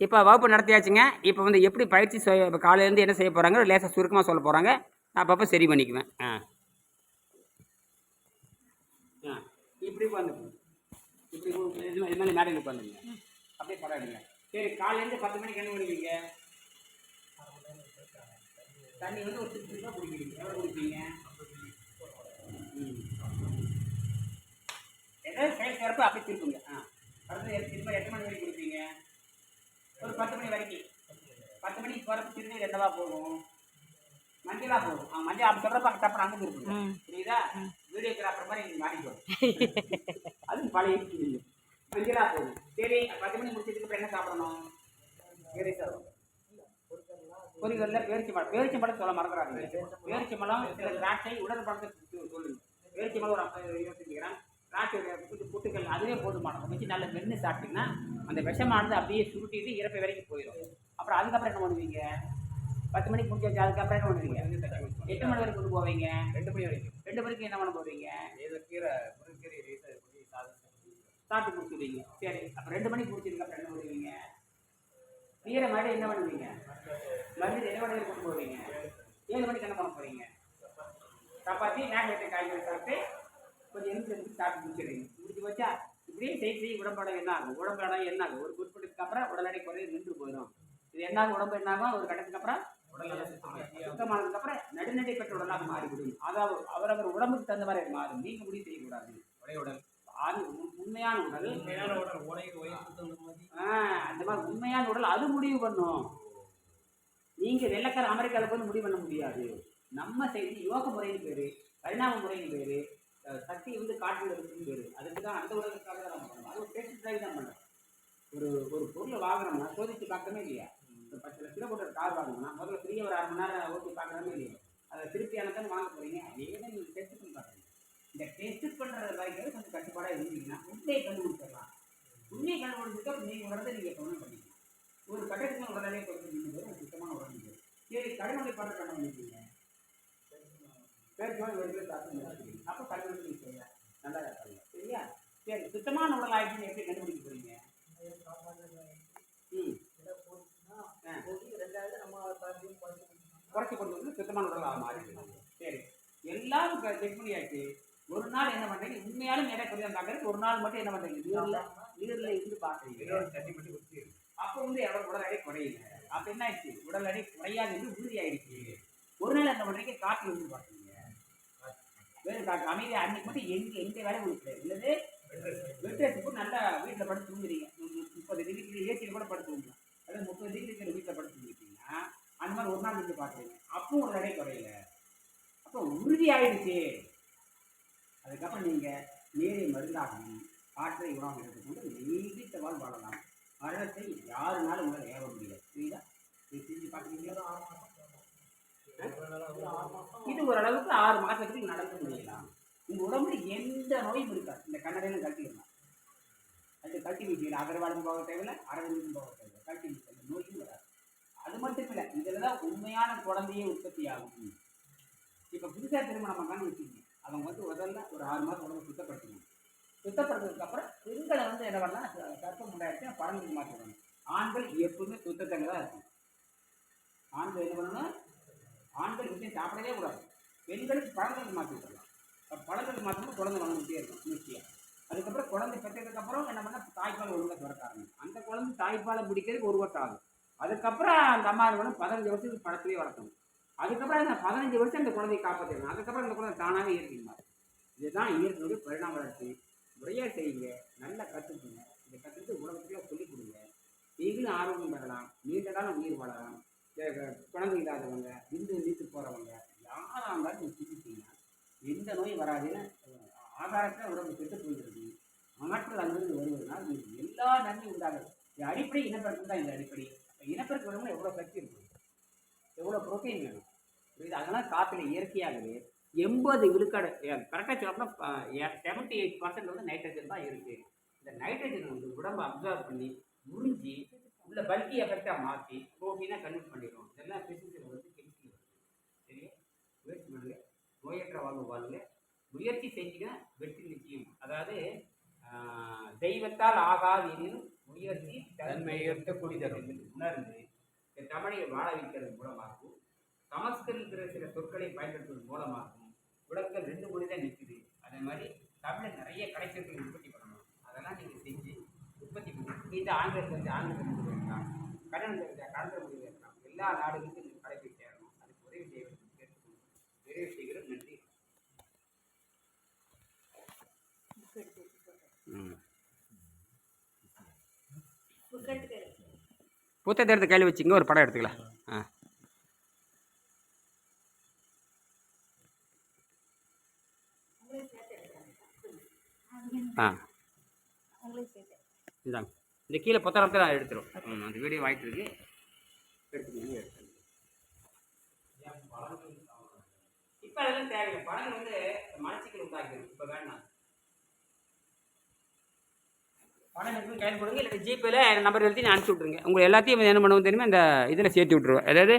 இப்போ வகுப்பு நடத்தியாச்சுங்க. இப்போ வந்து எப்படி பயிற்சி செய்ய இப்போ காலையிலேருந்து என்ன செய்ய போகிறாங்க லேசாக சுருக்கமாக சொல்ல போகிறாங்க நான் அப்பப்போ சரி பண்ணிக்குவேன். ஆ. இப்படி உட்காந்துக்குங்க. இப்படி இது மாதிரி- மேடையில் உட்காந்துங்க அப்படியே பரவாயில்லைங்க. சரி காலையிலேருந்து பத்து மணிக்கு என்ன பண்ணுவீங்க தண்ணி வந்து ஒரு சிக்ஸ் ரூபா குடிக்கிறீங்க. எவ்வளோ குடிப்பீங்க? ஏதாவது செயல் சிறப்பு அப்படி திருப்புங்க. ஆ. அடுத்து திரும்ப எட்டு மணி வரைக்கும் குடிப்பீங்க ஒரு பத்து மணி வரைக்கும் மணிக்கு போகிறப்ப திருநீர் என்னவா போகும்? மஞ்சளா போகும். ஆ மஞ்சள் அப்படி சொல்கிறப்ப டப்புனு அங்கே இருக்குங்க புரியுதா? வீடியோகிராஃபர் மாதிரி நீங்கள் மாட்டிக்கணும் அது பழைய இருக்குது மஞ்சளா போகும். சரி பத்து மணி முடிச்சதுக்கு அப்புறம் என்ன சாப்பிடணும்? சரி சார் பொறிகளில் பேரிச்சி பழம். பேரிச்சி பழம் சொல்ல மறந்துடாதீங்க. பேரிச்சி பழம் சில திராட்சை உடல் பழத்தை சொல்லுங்க பேரிச்சி பழம் ஒரு ஐம்பது இருபத்தஞ்சு கிராம் திராட்சை கொஞ்சம் புட்டுக்கள் அதுவே போதுமானது. வச்சு நல்ல மென்று சாப்பிட்டீங்கன்னா அந்த விஷமானது அப்படியே சுருட்டிட்டு இறப்பை வரைக்கும் போயிடும். அப்புறம் அதுக்கப்புறம் என்ன பண்ணுவீங்க? பத்து மணிக்கு முடிஞ்சாச்சு அதுக்கப்புறம் என்ன பண்ணுவீங்க? எட்டு மணி வரைக்கும் கொண்டு போவீங்க? ரெண்டு மணி வரைக்கும். ரெண்டு மணிக்கு என்ன பண்ண போவீங்க? ஏதோ கீரை முருங்கீரை சாப்பிட்டு முடிச்சுடுவீங்க. சரி. அப்போ ரெண்டு மணிக்கு முடிச்சதுக்கு அப்புறம் என்ன பண்ணுவீங்க? கீரை மாதிரி என்ன பண்ணுவீங்க? மருந்து நிலவடையில் கொண்டு போவீங்க? ஏழு மணிக்கு என்ன பண்ண போறீங்க? சப்பாத்தி நேரம் வைத்த காய்கறி சாப்பிட்டு கொஞ்சம் எலும்பு எடுத்து சாப்பிட்டு முடிச்சிடுறீங்க முடிச்சு வச்சா இப்படியே செய்ய செய்ய உடம்புட என்ன ஆகும் உடம்புட என்ன ஆகும் ஒரு குறிப்பிட்டதுக்கு அப்புறம் உடல் எடை குறைய நின்று போயிடும். இது என்ன ஆகும் உடம்பு என்ன ஆகும் ஒரு கட்டத்துக்கு அப்புறம் உடல் நல்லா சுத்தமாக்கி சுத்தமானதுக்கு அப்புறம் நடுநடை பெற்ற உடலாக மாறிவிடும். அதாவது அவரவர் உடம்புக்கு தகுந்த மாதிரி மாறும். நீங்க முடிவு செய்யக்கூடாது. ஒரே உடல். உண்மையான உடல். மேல உடல். ஆ, அந்த மாதிரி உண்மையான உடல் அது முடிவு பண்ணும். நீங்க வெள்ளக்கார அமெரிக்காவில் போய் முடிவு பண்ண முடியாது. நம்ம செய்தி யோக முறையின் பேரு பரிணாம முறையின் பேரு சக்தி வந்து காற்றில் இருக்குன்னு பேரு. அதுக்கு தான். அந்த உலகத்துக்காக தான் நம்ம பண்ணணும். அது ஒரு டெஸ்ட் டிரைவ் தான் பண்ணுறோம் ஒரு ஒரு பொருளை வாங்குறோம்னா சோதிச்சு பார்க்கவே இல்லையா? ஒரு பத்து லட்ச ரூபா போட்டு ஒரு கார் வாங்கணும்னா முதல்ல ஃப்ரீயாக ஒரு அரை மணி நேரம் ஓட்டி பார்க்குறமே இல்லையா. அதை திருப்பி தானே வாங்க போகிறீங்க அதே தான் நீங்கள் டெஸ்ட் பண்ணி பார்க்குறீங்க. இந்த டெஸ்ட் பண்ணுற வரைக்கும் கொஞ்சம் கட்டுப்பாடாக இருந்தீங்கன்னா உண்மையை கண்டுபிடிச்சிடலாம். உண்மையை கண்டுபிடிச்சிட்டு அப்போ நீங்கள் உடனே நீங்கள் கவனம் பண்ணிக்கலாம். ஒரு கட்டத்துக்கு உடனே கொடுத்துருக்கீங்க போது ஒரு சுத்தமான உடனே சரி கடுமலை பாட்டு கண்ண பண்ணிட்டீங்க பேருக்கு ஒரு கிலோ சாப்பிட்டு அப்போ கடுமலை நல்லா இருக்காங்க சரியா? சரி சுத்தமான உடல் ஆயிடுச்சுன்னு எப்படி கண்டுபிடிக்க போறீங்க ம் ஆ. குறைச்சி சுத்தமான உடலாக மாறிடுது சரி. எல்லாரும் செக் பண்ணியாச்சு. ஒரு நாள் என்ன பண்றீங்க? உண்மையாலும் எடை குறையாம பார்க்கறதுக்கு. ஒரு நாள் மட்டும் என்ன பண்றீங்க? நீர்ல நீர்ல இருந்து பாக்குறீங்க மட்டும் குடிச்சு அப்போ வந்து எவ்வளவு உடல் எடை குறையல. அப்ப என்ன ஆயிடுச்சு? உடல் எடை குறையாது என்று உறுதி ஆயிடுச்சு ஒரு நாள் என்ன பண்றீங்க? காட்டுல இருந்து பாக்குறீங்க வெறும் காட்டு அமைதியா அன்னைக்கு மட்டும் எங்க எந்த வேலையும் உங்களுக்கு இல்லது வெட்டு நல்லா வீட்டில் படுத்து தூங்குறீங்க. முப்பது டிகிரி ஏசியில் கூட படுத்து தூங்கலாம். அதாவது முப்பது டிகிரி இருக்கிற வீட்டில் படுத்து தூங்கிட்டீங்கன்னா அந்த மாதிரி ஒரு நாள் இருந்து பார்க்குறீங்க. ஒரு எடை குறையல. அப்போ உறுதி ஆயிடுச்சு அதுக்கப்புறம் நீங்கள் நீரை மருந்தாகவும் காற்றை உணவு எடுத்துக்கொண்டு நீடித்த வாழலாம் மரணத்தை யாருனாலும் உங்களால் ஏற முடியாது புரியுதா? இது செஞ்சு பார்க்குறீங்களா இது ஓரளவுக்கு ஆறு மாதத்துக்கு நடக்க முடியலாம். உங்கள் உடம்புல எந்த நோயும் இருக்காது. இந்த கண்ணடையிலும் கட்டிடலாம் அது கட்டி வீட்டில் அகர்வாலும் போக தேவையில்லை அரவிந்தும் போக தேவையில்லை. கட்டி வீசி அந்த நோயும் வராது அது மட்டும் இல்லை இதில் தான் உண்மையான குழந்தையே உற்பத்தி ஆகும் இப்போ புதுசாக திருமணம் பண்ணான்னு வச்சுக்கோங்க. அவங்க வந்து முதல்ல ஒரு ஆறு மாதம் உடம்பு சுத்தப்படுத்தணும் சுத்தப்படுத்ததுக்கு அப்புறம் பெண்களை வந்து என்ன பண்ணலாம் கர்ப்பம் உண்டாயிடுச்சு பழங்களுக்கு மாற்றிடணும் ஆண்கள் எப்பவுமே சுத்தத்தங்க தான் இருக்கும் ஆண்கள் என்ன பண்ணணும் ஆண்கள் விஷயம் சாப்பிடவே கூடாது. பெண்களுக்கு பழங்களுக்கு மாற்றி விட்டுறலாம். அப்ப பழங்களுக்கு மாற்றணும் குழந்தை வளர்ந்துட்டே இருக்கும் நிச்சயம் அதுக்கப்புறம் குழந்தை பெற்றதுக்கு அப்புறம் என்ன பண்ண தாய்ப்பால் ஒழுங்காக சுரக்க ஆரம்பிக்கும். அந்த குழந்தை தாய்ப்பாலை பிடிக்கிறதுக்கு ஒரு வருஷம் ஆகும். அதுக்கப்புறம் அந்த அம்மா என்ன பதினஞ்சு வருஷத்துக்கு படத்துலேயே வளர்த்தணும் அதுக்கப்புறம் அந்த பதினஞ்சு வருஷம் அந்த குழந்தையை காப்பாற்றிடணும் அதுக்கப்புறம் அந்த குழந்தை தானாகவே இயற்கை இதுதான் இயற்கையுடைய பரிணாம வளர்ச்சி. முறையாக செய்யுங்க நல்லா கற்றுக்குங்க இதை கற்றுட்டு உலகத்துக்குள்ள சொல்லிக் கொடுங்க. நீங்களும் ஆரோக்கியம் பெறலாம். நீண்ட காலம் உயிர் வாழலாம். குழந்தை இல்லாதவங்க விந்து வீட்டு போகிறவங்க யாராக இருந்தாலும் நீங்கள் சிந்திச்சீங்கன்னா எந்த நோயும் வராதுன்னு ஆதாரத்தை உடம்பு கெட்டு போயிடுறது ஆற்றல் அங்கிருந்து வருவதனால் எல்லா நன்மையும் உண்டாகுது இது அடிப்படை இனப்பெருக்கம் தான் இந்த அடிப்படை. இனப்பெருக்கு இனப்பெருக்கம் வேணும்னா எவ்வளோ சக்தி இருக்கும் எவ்வளோ ப்ரோட்டீன் வேணும்? புரியுது? அதனால் காற்றுல இயற்கையாகவே எண்பது விழுக்காடு கரெக்டாக சொல்லப்போனா செவன்ட்டி எயிட் பர்சன்ட் வந்து நைட்ரஜன் தான் இருக்குது இந்த நைட்ரஜன் வந்து உடம்பு அப்சர்வ் பண்ணி உறிஞ்சி உள்ள பல்கி எஃபெக்டாக மாற்றி ப்ரோட்டீனாக கன்வெர்ட் பண்ணிடும் இதெல்லாம் பிசிக்ஸில் வந்து கெமிக்கல் வருது. சரியா? முயற்சி பண்ணுங்க. நோயற்ற வாழ்வு வாழுங்க. முயற்சி செஞ்சீங்கன்னா வெற்றி நிச்சயம். அதாவது தெய்வத்தால் ஆகாது எனினும் முயற்சி தன்மையற்ற குடி உணர்ந்து தமிழை வாழ வைக்கிறது மூலமாகவும் சமஸ்கிருதங்கிற சில சொற்களை பயன்படுத்துவதன் மூலமாகவும் உலகத்தில் ரெண்டு மொழி தான் நிற்குது அதே மாதிரி தமிழை நிறைய கலைச்சொற்களை உற்பத்தி பண்ணணும். அதெல்லாம் நீங்கள் செஞ்சு உற்பத்தி பண்ணணும். இந்த ஆங்கிலத்தில் வந்து ஆங்கிலம் மொழி இருக்கலாம் கன்னடம் கன்னட மொழி எல்லா நாடுகளுக்கும் இந்த கலை போய் சேரணும் அதுக்கு உதவி செய்ய வேண்டும் கேட்டுக்கொண்டு நிறைவு செய்கிறோம் நன்றி புத்தகத்தை எடுத்து கையில் வச்சுங்க ஒரு படம் எடுத்துக்கலாம். ஆ. ஆ. இந்தாங்க. இந்த கீழே புத்தகத்தை நான் எடுத்துரும். அந்த வீடியோ வாங்கிட்டு இருக்கு. எடுத்துக்கோங்க எடுத்துக்கோங்க. இப்போ அதெல்லாம் தேவையில்லை. பழங்கள் வந்து மனசுக்கு உண்டாக்குது இப்போ வேண்டாம். பணம் எடுத்து கையில் கொடுங்க இல்லை ஜிபேல நம்பர் எழுதி நான் அனுப்பிச்சி விட்ருங்க உங்களை எல்லாத்தையும் என்ன பண்ணுவோம் தெரியுமா? இந்த இதில் சேர்த்து விட்ருவேன் அதாவது